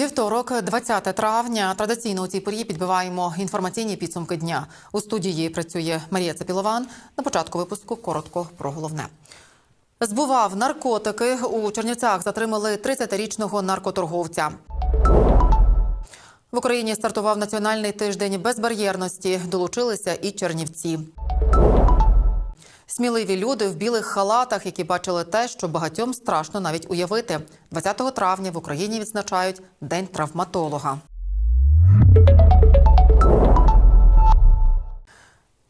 Вівторок, 20 травня. Традиційно у цій порі підбиваємо інформаційні підсумки дня. У студії працює Марія Цепілован. На початку випуску коротко про головне. Збував наркотики. У Чернівцях затримали 30-річного наркоторговця. В Україні стартував національний тиждень безбар'єрності. Долучилися і чернівці. Сміливі люди в білих халатах, які бачили те, що багатьом страшно навіть уявити. 20 травня в Україні відзначають День травматолога.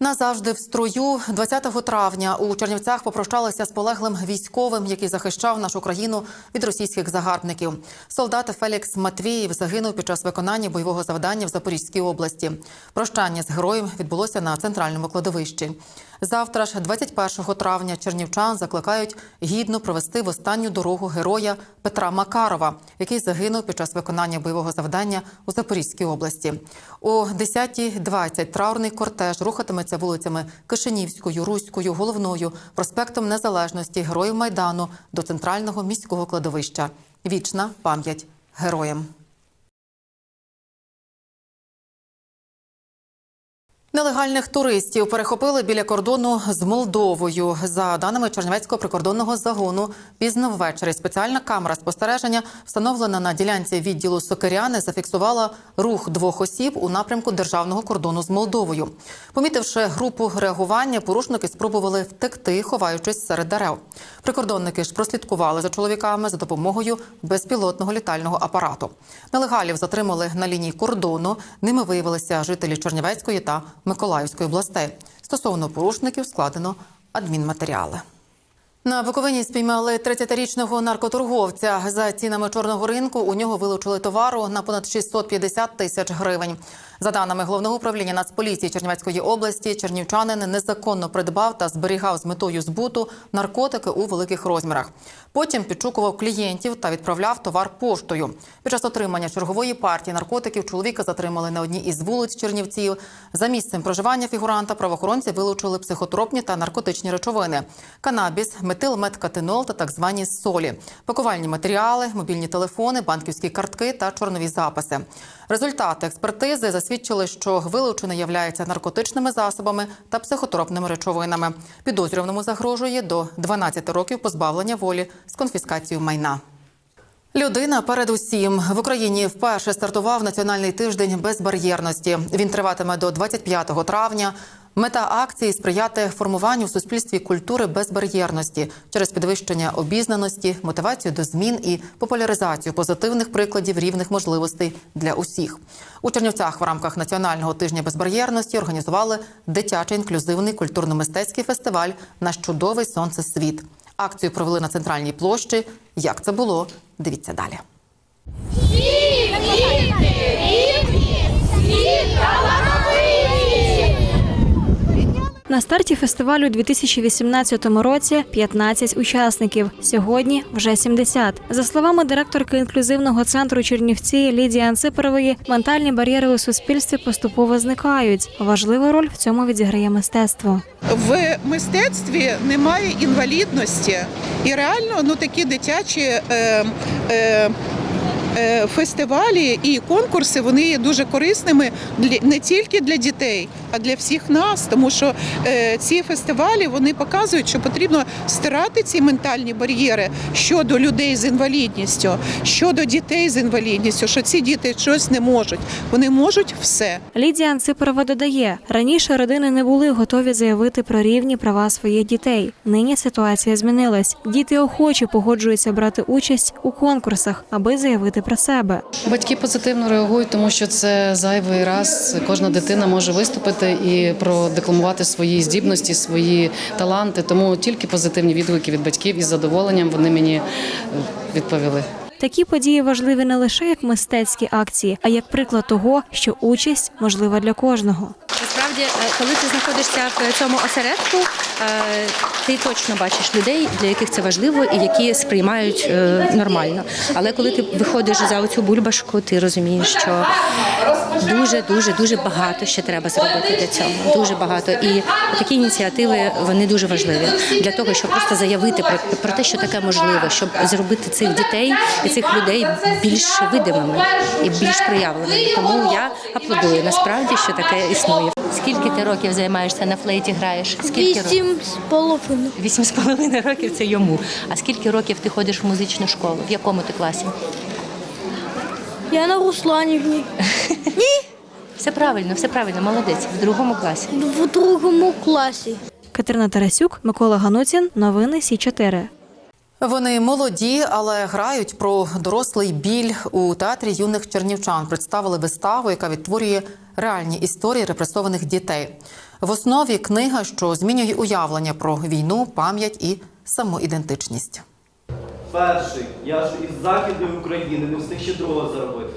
Назавжди в строю 20 травня у Чернівцях попрощалися з полеглим військовим, який захищав нашу країну від російських загарбників. Солдат Фелікс Матвієв загинув під час виконання бойового завдання в Запорізькій області. Прощання з героєм відбулося на центральному кладовищі. Завтра ж, 21 травня, чернівчан закликають гідно провести в останню дорогу героя Петра Макарова, який загинув під час виконання бойового завдання у Запорізькій області. О 10.20 траурний кортеж рухатиметься вулицями Кишинівською, Руською, Головною, проспектом Незалежності, Героїв Майдану до центрального міського кладовища. Вічна пам'ять героям. Нелегальних туристів перехопили біля кордону з Молдовою. За даними Чернівецького прикордонного загону, пізно ввечері спеціальна камера спостереження, встановлена на ділянці відділу Сокиряни, зафіксувала рух двох осіб у напрямку державного кордону з Молдовою. Помітивши групу реагування, порушники спробували втекти, ховаючись серед дерев. Прикордонники ж прослідкували за чоловіками за допомогою безпілотного літального апарату. Нелегалів затримали на лінії кордону. Ними виявилися жителі Чернівецької та Миколаївської областей. Стосовно порушників складено адмінматеріали. На Буковині спіймали 30-річного наркоторговця. За цінами чорного ринку у нього вилучили товару на понад 650 тисяч гривень. За даними головного управління Нацполіції Чернівецької області, чернівчанин незаконно придбав та зберігав з метою збуту наркотики у великих розмірах. Потім підшукував клієнтів та відправляв товар поштою. Під час отримання чергової партії наркотиків чоловіка затримали на одній із вулиць Чернівців. За місцем проживання фігуранта правоохоронці вилучили психотропні та наркотичні речовини: канабіс, метилметкатинол та так звані солі, пакувальні матеріали, мобільні телефони, банківські картки та чорнові записи. Результати експертизи засвідчили, що вилучене являється наркотичними засобами та психотропними речовинами. Підозрюваному загрожує до 12 років позбавлення волі з конфіскацією майна. Людина перед усім в Україні вперше стартував національний тиждень безбар'єрності. Він триватиме до 25 травня. Мета акції сприяти формуванню в суспільстві культури безбар'єрності через підвищення обізнаності, мотивацію до змін і популяризацію позитивних прикладів рівних можливостей для усіх. У Чернівцях в рамках національного тижня безбар'єрності організували дитячий інклюзивний культурно-мистецький фестиваль Наш чудовий сонцесвіт. Акцію провели на центральній площі. Як це було? Дивіться далі. Старті фестивалю у 2018 році 15 учасників. Сьогодні вже 70. За словами директорки інклюзивного центру Чернівці Лідії Анципорової, ментальні бар'єри у суспільстві поступово зникають. Важливу роль в цьому відіграє мистецтво. В мистецтві немає інвалідності, і реально ну такі дитячі е, е, фестивалі і конкурси вони є дуже корисними не тільки для дітей, а для всіх нас. Тому що е, ці фестивалі вони показують, що потрібно стирати ці ментальні бар'єри щодо людей з інвалідністю, щодо дітей з інвалідністю, що ці діти щось не можуть. Вони можуть все. Лідія Анципорова додає, раніше родини не були готові заявити про рівні права своїх дітей. Нині ситуація змінилась. Діти охоче погоджуються брати участь у конкурсах, аби заявити про себе. Батьки позитивно реагують, тому що це зайвий раз. Кожна дитина може виступити і продекламувати свої здібності, свої таланти. Тому тільки позитивні відгуки від батьків із задоволенням вони мені е, відповіли. Такі події важливі не лише як мистецькі акції, а як приклад того, що участь можлива для кожного. Насправді е, коли ти знаходишся в цьому осередку, е, ти точно бачиш людей, для яких це важливо і які сприймають е, нормально. Але коли ти виходиш за оцю бульбашку, ти розумієш, що дуже, дуже, дуже багато ще треба зробити для цього. Дуже багато. І такі ініціативи вони дуже важливі для того, щоб просто заявити про, про те, що таке можливо, щоб зробити цих дітей і цих людей більш видимими і більш проявленими. Тому я аплодую насправді, що таке існує. Скільки ти років займаєшся на флейті? Граєш? Скільки років? Вісім з половиною. Вісім з половиною років це йому. А скільки років ти ходиш в музичну школу? В якому ти класі? Я на Русланівні. Все правильно, все правильно, молодець. В другому класі. В другому класі. Катерина Тарасюк, Микола Гануцін. Новини Сі 4 Вони молоді, але грають про дорослий біль у театрі юних чернівчан. Представили виставу, яка відтворює реальні історії репресованих дітей. В основі книга, що змінює уявлення про війну, пам'ять і самоідентичність. Перший, я ж із Західної України не встиг ще другого заробити.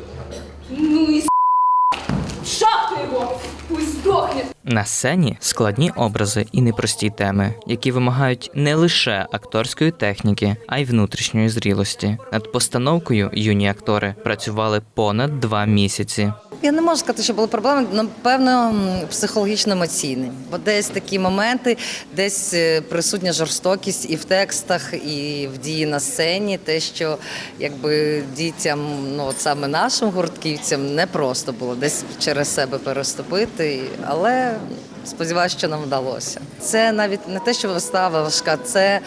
На сцені складні образи і непрості теми, які вимагають не лише акторської техніки, а й внутрішньої зрілості. Над постановкою юні актори працювали понад два місяці. Я не можу сказати, що були проблеми, напевно, психологічно-емоційні. Бо десь такі моменти, десь е, присутня жорстокість і в текстах, і в дії на сцені. Те, що якби дітям, ну от саме нашим гуртківцям, не просто було десь через себе переступити, але сподіваюся, що нам вдалося. Це навіть не те, що вистава важка, це.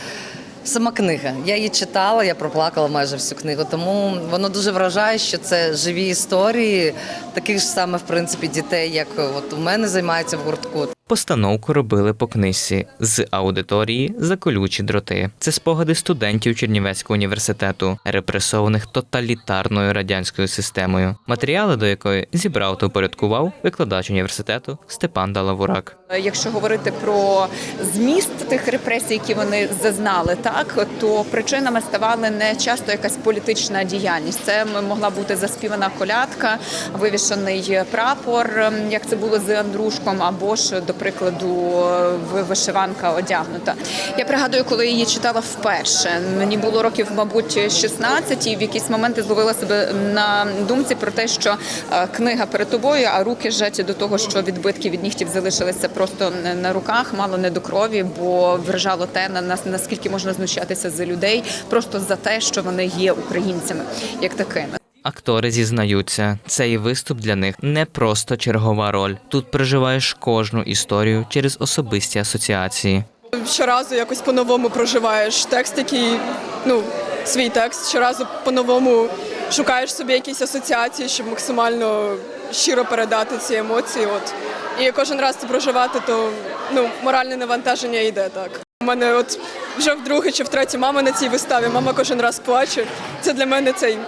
Сама книга. Я її читала, я проплакала майже всю книгу. Тому воно дуже вражає, що це живі історії таких ж саме, в принципі, дітей, як от у мене займаються в гуртку. Постановку робили по книжці з аудиторії за колючі дроти. Це спогади студентів Чернівецького університету, репресованих тоталітарною радянською системою, матеріали до якої зібрав та упорядкував викладач університету Степан Далавурак. Якщо говорити про зміст тих репресій, які вони зазнали, так то причинами ставали не часто якась політична діяльність. Це могла бути заспівана колядка, вивішений прапор, ем, як це було з Андрушком, або ж до прикладу вишиванка одягнута. Я пригадую, коли її читала вперше. Мені було років, мабуть, 16, і в якісь моменти зловила себе на думці про те, що е, книга перед тобою, а руки жаті до того, що відбитки від нігтів залишилися просто на- руках, мало не до крові, бо вражало те, на нас наскільки можна знущатися з людей, просто за те, що вони є українцями, як такими. Актори зізнаються, цей виступ для них не просто чергова роль. Тут переживаєш кожну історію через особисті асоціації. щоразу якось по-новому проживаєш текст, який ну свій текст. Щоразу по-новому шукаєш собі якісь асоціації, щоб максимально щиро передати ці емоції. От і кожен раз це проживати, то ну моральне навантаження йде так. Мене от вже вдруге чи втретє мама на цій виставі. Мама кожен раз плаче. Це для мене цей е,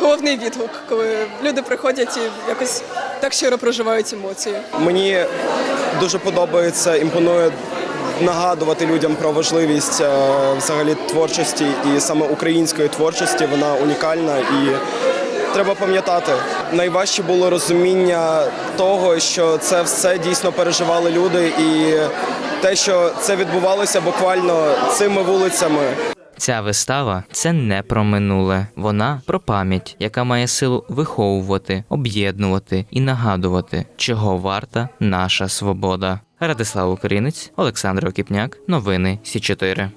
головний відгук, коли люди приходять і якось так щиро проживають емоції. Мені дуже подобається, імпонує нагадувати людям про важливість е, взагалі творчості і саме української творчості. Вона унікальна і треба пам'ятати. Найважче було розуміння того, що це все дійсно переживали люди, і те, що це відбувалося буквально цими вулицями. Ця вистава це не про минуле, вона про пам'ять, яка має силу виховувати, об'єднувати і нагадувати, чого варта наша свобода. Радислав Українець, Олександр Окіпняк, новини Сі 4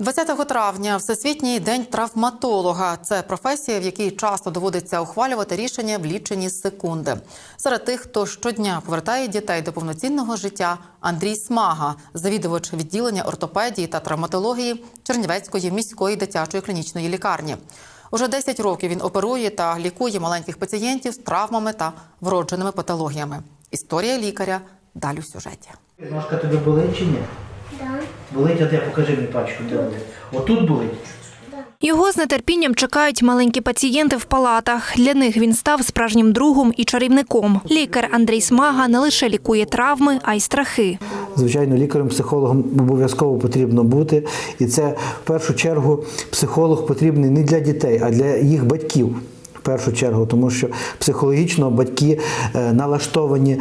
20 травня Всесвітній день травматолога. Це професія, в якій часто доводиться ухвалювати рішення в лічені секунди. Серед тих, хто щодня повертає дітей до повноцінного життя, Андрій Смага, завідувач відділення ортопедії та травматології Чернівецької міської дитячої клінічної лікарні. Уже 10 років він оперує та лікує маленьких пацієнтів з травмами та вродженими патологіями. Історія лікаря далі в сюжеті. Ножка тобі болить чи ні? Болить, а де покажи мені пачку, де болить. Отут болить. Його з нетерпінням чекають маленькі пацієнти в палатах. Для них він став справжнім другом і чарівником. Лікар Андрій Смага не лише лікує травми, а й страхи. Звичайно, лікарем-психологом обов'язково потрібно бути. І це в першу чергу психолог потрібний не для дітей, а для їх батьків. В першу чергу, тому що психологічно батьки е, налаштовані.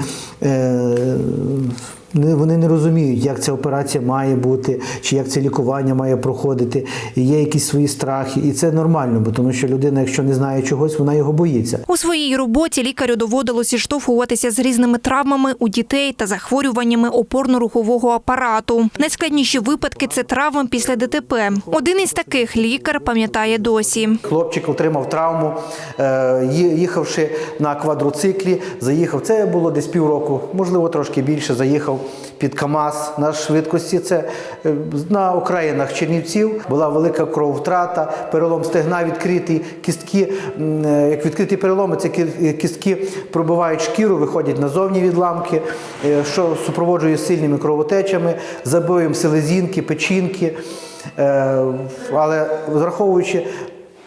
Не- вони не розуміють, як ця операція має бути, чи як це лікування має проходити. І є якісь свої страхи, і це нормально, бо тому що людина, якщо не знає чогось, вона його боїться. У своїй роботі лікарю доводилось зіштовхуватися з різними травмами у дітей та захворюваннями опорно-рухового апарату. Найскладніші випадки це травми після ДТП. Один із таких лікар пам'ятає досі. Хлопчик отримав травму, е, їхавши на квадроциклі, заїхав. Це було десь півроку, можливо, трошки більше. Заїхав під КАМАЗ на швидкості. Це е, на окраїнах Чернівців була велика крововтрата, перелом стегна відкритий, кістки, е, як відкриті переломи, це кістки пробивають шкіру, виходять назовні відламки, е, що супроводжує сильними кровотечами, забоєм селезінки, печінки. Е, Але враховуючи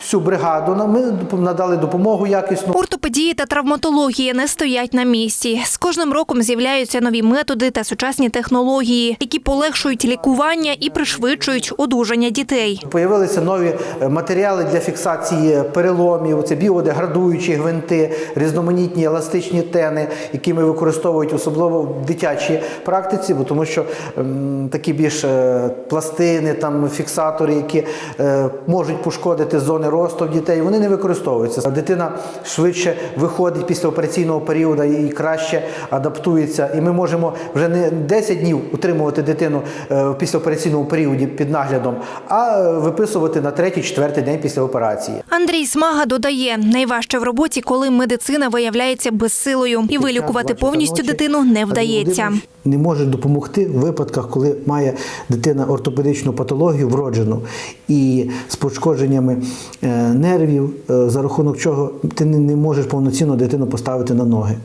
всю бригаду, нам- ми надали допомогу якісну. Ортопедії та травматологія не стоять на місці. З кожним роком з'являються нові методи та сучасні технології, які полегшують лікування і пришвидшують одужання дітей. Появилися нові е, матеріали для фіксації переломів. Це біодеградуючі гвинти, різноманітні еластичні тени, які ми використовують особливо в дитячій практиці, бо тому що ем, такі більш е, пластини, там фіксатори, які е, можуть пошкодити зони росту дітей, вони не використовуються. Дитина швидше виходить після операційного періоду і краще адаптується. І ми можемо вже не 10 днів утримувати дитину е, в післяопераційному періоді під наглядом, а е, виписувати на третій, четвертий день після операції. Андрій Смага додає, найважче в роботі, коли медицина виявляється безсилою, і вилікувати повністю дитину не вдається. Не може допомогти в випадках, коли має дитина ортопедичну патологію вроджену і з пошкодженнями нервів, е, за рахунок чого ти не- не можеш повноцінно дитину поставити на ноги.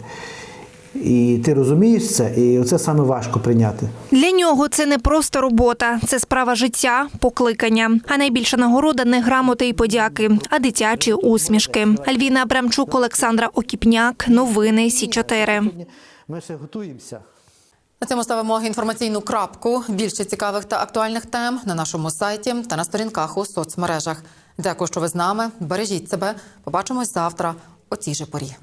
І ти розумієш це, і це саме важко прийняти. Для нього це не просто робота, це справа життя, покликання. А найбільша нагорода не грамоти і подяки, а дитячі усмішки. Альвіна Абрамчук, Олександра Окіпняк. Новини Сі 4 Ми ще готуємося. На цьому ставимо інформаційну крапку. Більше цікавих та актуальних тем на нашому сайті та на сторінках у соцмережах. Дякую, що ви з нами. Бережіть себе. Побачимось завтра о цій же порі.